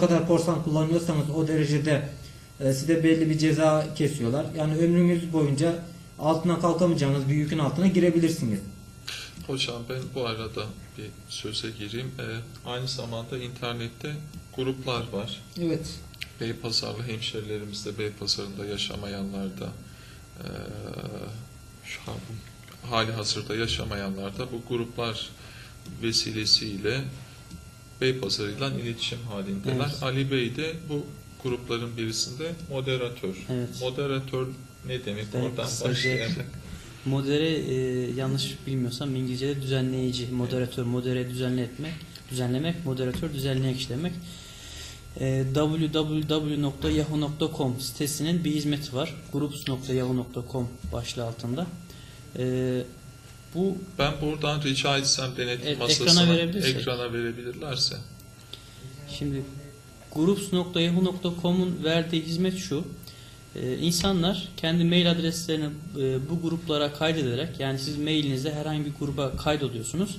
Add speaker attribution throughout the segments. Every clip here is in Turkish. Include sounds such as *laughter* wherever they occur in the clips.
Speaker 1: ne kadar korsan kullanıyorsanız o derecede e, size belli bir ceza kesiyorlar. Yani ömrünüz boyunca altına kalkamayacağınız bir yükün altına girebilirsiniz.
Speaker 2: Hocam ben bu arada bir söze gireyim. Ee, aynı zamanda internette gruplar var.
Speaker 1: Evet.
Speaker 2: Beypazarlı hemşerilerimiz de Beypazarı'nda yaşamayanlar da eee, şu an hali hazırda yaşamayanlar da bu gruplar vesilesiyle Beypazarı'yla iletişim halindeler.
Speaker 3: Evet.
Speaker 2: Ali Bey de bu grupların birisinde moderatör.
Speaker 3: Evet.
Speaker 2: Moderatör ne demek?
Speaker 3: Ben
Speaker 2: Oradan başlayarak.
Speaker 3: Modere e, yanlış bilmiyorsam İngilizce'de düzenleyici, moderatör, modere düzenle etmek, düzenlemek, moderatör düzenleyici demek. E, www.yahoo.com sitesinin bir hizmeti var. groups.yahoo.com başlığı altında. E, bu
Speaker 2: Ben buradan rica etsem denetim
Speaker 3: Evet,
Speaker 2: masasına
Speaker 3: ekrana verebilirsek.
Speaker 2: ekrana verebilirlerse.
Speaker 3: Şimdi groups.yahoo.com'un verdiği hizmet şu. Ee, insanlar kendi mail adreslerini e, bu gruplara kaydederek yani siz mailinizde herhangi bir gruba kaydoluyorsunuz.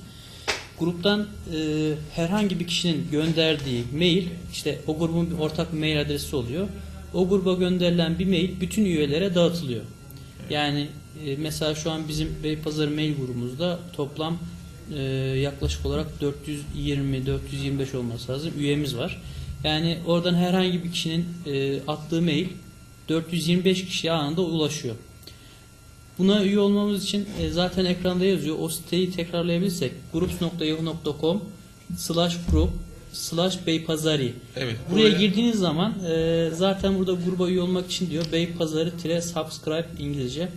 Speaker 3: Gruptan e, herhangi bir kişinin gönderdiği mail işte o grubun bir ortak bir mail adresi oluyor. O gruba gönderilen bir mail bütün üyelere dağıtılıyor. Yani e, mesela şu an bizim Beypazarı mail grubumuzda toplam e, yaklaşık olarak 420-425 olması lazım üyemiz var. Yani oradan herhangi bir kişinin e, attığı mail 425 kişiye anında ulaşıyor. Buna üye olmamız için e, zaten ekranda yazıyor. O siteyi tekrarlayabilirsek groups.yahoo.com slash group slash beypazari
Speaker 2: Evet.
Speaker 3: Buraya girdiğiniz zaman e, zaten burada gruba üye olmak için diyor Beypazarı subscribe İngilizce.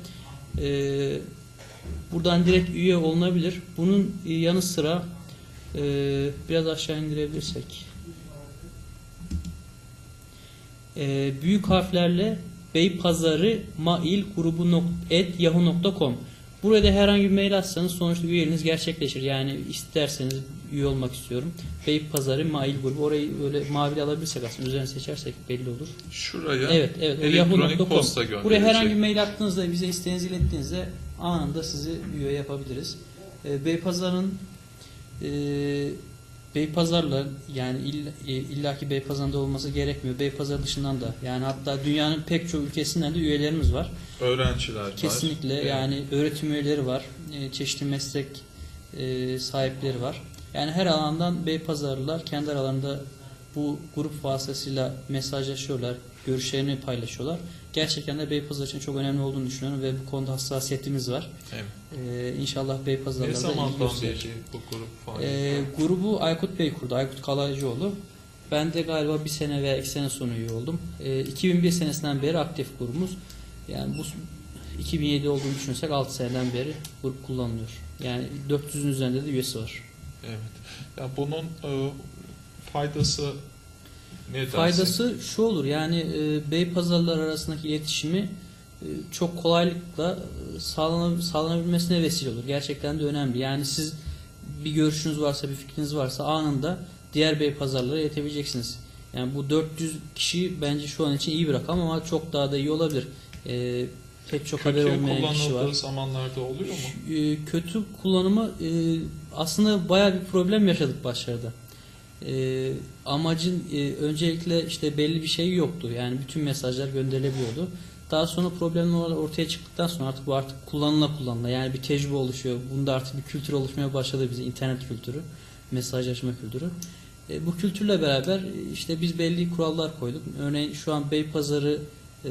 Speaker 3: E, buradan direkt üye olunabilir. Bunun yanı sıra e, biraz aşağı indirebilirsek e, büyük harflerle Beypazarı mail grubu yahoo.com Burada herhangi bir mail atsanız sonuçta üyeliğiniz gerçekleşir. Yani isterseniz üye olmak istiyorum. Beypazarı mail grubu. Orayı böyle mavi alabilirsek aslında üzerine seçersek belli olur.
Speaker 2: Şuraya
Speaker 3: Evet, evet.
Speaker 2: Elektronik posta gönderecek.
Speaker 3: Buraya herhangi bir mail attığınızda bize isteğinizi ilettiğinizde anında sizi üye yapabiliriz. E, Beypazarı'nın e, Beypazar'la yani illa, e, illaki Beypazarı'nda olması gerekmiyor. Beypazarı dışından da yani hatta dünyanın pek çok ülkesinden de üyelerimiz var.
Speaker 2: öğrenciler var.
Speaker 3: Kesinlikle
Speaker 2: Evet.
Speaker 3: yani öğretim üyeleri var. e, Çeşitli meslek e, sahipleri var. Yani her alandan Beypazarlılar kendi aralarında bu grup vasıtasıyla mesajlaşıyorlar, görüşlerini paylaşıyorlar. Gerçekten de Beypazarı için çok önemli olduğunu düşünüyorum ve bu konuda hassasiyetimiz var.
Speaker 2: Evet.
Speaker 3: Ee, inşallah
Speaker 2: Ne
Speaker 3: Beypazarı'da da ilgi
Speaker 2: zamandan beri bu grup?
Speaker 3: Ee, grubu Aykut Bey kurdu, Aykut Kalaycıoğlu. Ben de galiba bir sene veya iki sene sonra üye oldum. Ee, 2001 senesinden beri aktif grubumuz. Yani bu 2007 olduğunu düşünürsek 6 seneden beri grup kullanılıyor. Yani 400'ün üzerinde de üyesi var.
Speaker 2: Evet. Ya bunun e, faydası ne dersin?
Speaker 3: Faydası şu olur yani e, Beypazarlar arasındaki iletişimi e, çok kolaylıkla e, sağlana, sağlanabilmesine vesile olur. Gerçekten de önemli. Yani siz bir görüşünüz varsa, bir fikriniz varsa anında diğer Beypazarlara iletebileceksiniz. Yani bu 400 kişi bence şu an için iyi bir rakam ama çok daha da iyi olabilir. E, pek çok haber
Speaker 2: Kötü
Speaker 3: olmayan kişi var.
Speaker 2: zamanlarda oluyor mu?
Speaker 3: E, kötü kullanımı e, aslında bayağı bir problem yaşadık başlarda. E, amacın e, öncelikle işte belli bir şey yoktu. Yani bütün mesajlar gönderilebiliyordu. Daha sonra problemler ortaya çıktıktan sonra artık bu artık kullanıla kullanıla yani bir tecrübe oluşuyor. Bunda artık bir kültür oluşmaya başladı bize internet kültürü, mesajlaşma kültürü. E, bu kültürle beraber işte biz belli kurallar koyduk. Örneğin şu an Beypazarı e,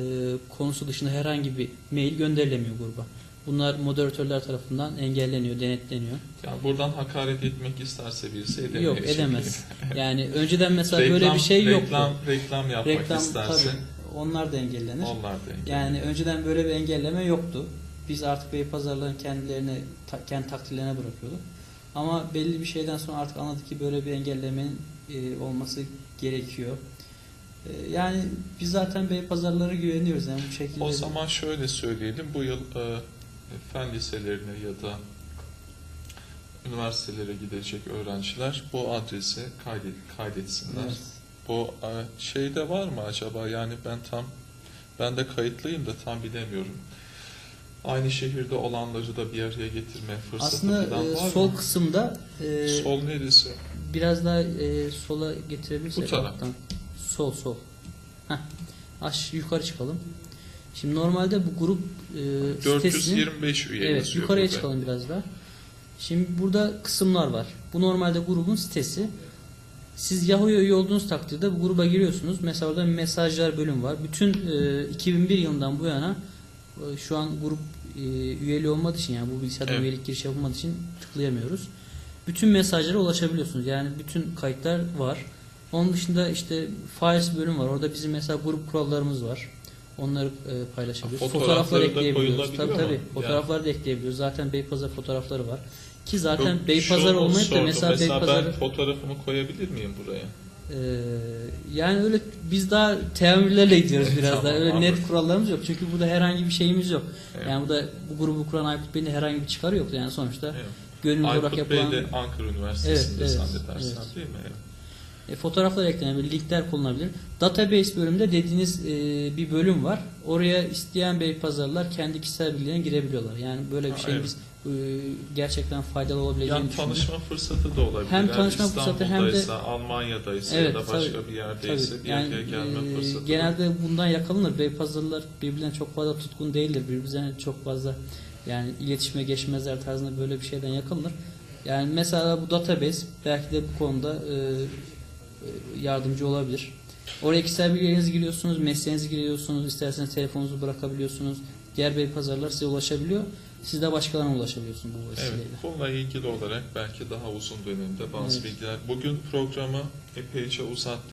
Speaker 3: konusu dışında herhangi bir mail gönderilemiyor gruba. Bunlar moderatörler tarafından engelleniyor, denetleniyor.
Speaker 2: Yani buradan hakaret etmek isterse birisi edemez.
Speaker 3: Yok edemez. *laughs* Yani önceden mesela böyle
Speaker 2: Reklam-
Speaker 3: bir şey yoktu.
Speaker 2: Reklam, reklam yapmak
Speaker 3: Reklam
Speaker 2: isterse
Speaker 3: tabii onlar da engellenir.
Speaker 2: onlar da engel.
Speaker 3: Yani önceden böyle bir engelleme yoktu. Biz artık Beypazarların kendilerine ta- kendi takdirlerine bırakıyorduk. Ama belli bir şeyden sonra artık anladık ki böyle bir engellemenin e, olması gerekiyor. E, yani biz zaten Beypazarlara güveniyoruz yani bu şekilde.
Speaker 2: O zaman şöyle söyleyelim. Bu yıl e, fen liselerine ya da üniversitelere gidecek öğrenciler bu adresi kaydet, kaydetsinler.
Speaker 3: Evet.
Speaker 2: Bu e, şeyde var mı acaba? Yani ben tam ben de kayıtlıyım da tam bilemiyorum. Aynı şehirde olanları da bir araya getirme fırsatı
Speaker 3: Aslında
Speaker 2: falan
Speaker 3: e,
Speaker 2: var
Speaker 3: sol
Speaker 2: mı?
Speaker 3: kısımda e,
Speaker 2: Sol neresi?
Speaker 3: biraz daha e, sola getirebilirsek
Speaker 2: Bu taraf.
Speaker 3: Sol sol. Heh. Aş yukarı çıkalım. Şimdi normalde bu grup e, sitesinin
Speaker 2: 425 üye
Speaker 3: Evet yukarıya
Speaker 2: burada.
Speaker 3: çıkalım biraz daha. Şimdi burada kısımlar var. Bu normalde grubun sitesi. Siz Yahoo'ya üye olduğunuz takdirde bu gruba giriyorsunuz. Mesela orada mesajlar bölüm var. Bütün e, 2001 yılından bu yana e, şu an grup e, üyeli olmadığı için yani bu bilgisayarda
Speaker 2: Evet.
Speaker 3: üyelik giriş yapılmadığı için tıklayamıyoruz. Bütün mesajlara ulaşabiliyorsunuz. Yani bütün kayıtlar var. Onun dışında işte files bölüm var. Orada bizim mesela grup kurallarımız var. Onları e, paylaşabiliyoruz. Fotoğraflar ekleyebiliyoruz. Tabii tabii. Fotoğrafları da ekleyebiliyoruz. Zaten Beypazarı fotoğrafları var. Ki zaten
Speaker 2: Yok,
Speaker 3: Beypazarı
Speaker 2: şunu
Speaker 3: olmayıp da
Speaker 2: sordum.
Speaker 3: mesela, Beypazarı
Speaker 2: ben fotoğrafımı koyabilir miyim buraya?
Speaker 3: ee, yani öyle biz daha teamüllerle gidiyoruz biraz
Speaker 2: Tamam,
Speaker 3: daha. Öyle
Speaker 2: anladım.
Speaker 3: net kurallarımız yok. Çünkü burada herhangi bir şeyimiz yok.
Speaker 2: Evet.
Speaker 3: Yani burada bu grubu kuran Aykut Bey'in herhangi bir çıkarı yok. Yani sonuçta
Speaker 2: Evet.
Speaker 3: gönüllü olarak
Speaker 2: Aykut
Speaker 3: yapılan
Speaker 2: Bey de Ankara Üniversitesi'nde
Speaker 3: Evet, evet,
Speaker 2: zannedersem
Speaker 3: evet.
Speaker 2: değil mi? Evet.
Speaker 3: E, fotoğraflar eklenebilir, linkler kullanılabilir. Database bölümünde dediğiniz e, bir bölüm var. Oraya isteyen Beypazarlılar kendi kişisel bilgilerine girebiliyorlar. Yani böyle bir şey
Speaker 2: evet.
Speaker 3: biz e, gerçekten faydalı olabileceğini
Speaker 2: Yani
Speaker 3: düşünüyoruz.
Speaker 2: tanışma fırsatı da olabilir.
Speaker 3: Hem tanışma fırsatı hem de-
Speaker 2: Almanya'daysa
Speaker 3: Evet,
Speaker 2: ya da başka
Speaker 3: tabii,
Speaker 2: bir yerdeyse
Speaker 3: Tabii.
Speaker 2: bir
Speaker 3: Yani,
Speaker 2: gelme
Speaker 3: e,
Speaker 2: fırsatı.
Speaker 3: genelde bundan yakalanır. Beypazarlılar birbirlerine çok fazla tutkun değildir. Birbirlerine çok fazla yani iletişime geçmezler tarzında böyle bir şeyden yakalanır. Yani mesela bu database belki de bu konuda e, yardımcı olabilir. Oraya kişisel bilgilerinizi giriyorsunuz, mesleğinizi giriyorsunuz, isterseniz telefonunuzu bırakabiliyorsunuz. Diğer bey pazarlar size ulaşabiliyor. Siz de başkalarına ulaşabiliyorsunuz bu
Speaker 2: Evet,
Speaker 3: vesileyle.
Speaker 2: bununla ilgili olarak belki daha uzun dönemde bazı
Speaker 3: Evet.
Speaker 2: bilgiler. Bugün programı epeyce uzattık.